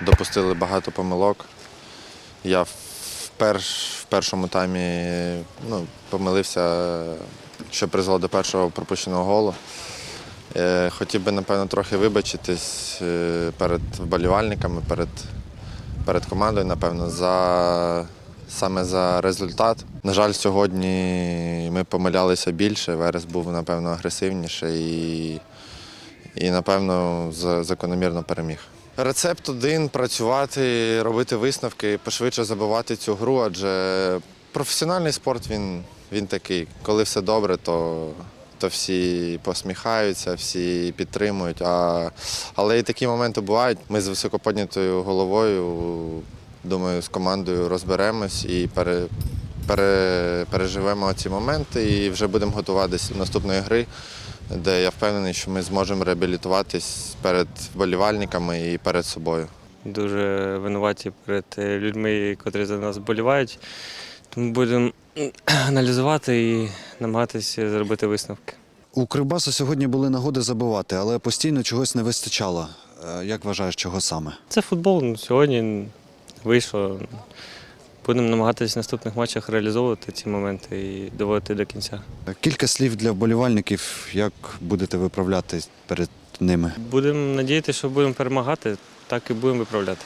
допустили багато помилок. Я в, перш, в першому таймі ну, помилився, що призвело до першого пропущеного голу. Е, Хотів би, напевно, трохи вибачитись е, перед вболівальниками, перед, перед командою, напевно, за, саме за результат. На жаль, сьогодні ми помилялися більше. Верес був, напевно, агресивніший і, і напевно, закономірно переміг. Рецепт один працювати, робити висновки, пошвидше забивати цю гру, адже професіональний спорт він, він такий. Коли все добре, то, то всі посміхаються, всі підтримують. А, але і такі моменти бувають. Ми з високоподнятою головою, думаю, з командою розберемось і пере, пере, переживемо ці моменти і вже будемо готуватися до наступної гри, де я впевнений, що ми зможемо реабілітуватись перед вболівальниками і перед собою. дуже винуваті перед е, людьми, котрі за нас вболівають. Тому будемо аналізувати і намагатися зробити висновки. У Кривбасу сьогодні були нагоди забивати, але постійно чогось не вистачало. Е, Як вважаєш, чого саме? Це футбол. ну, Сьогодні вийшло. Будемо намагатися в наступних матчах реалізовувати ці моменти і доводити до кінця. Кілька слів для вболівальників, як будете виправляти перед ними. Будемо надіятися, що будемо перемагати, так і будемо виправляти.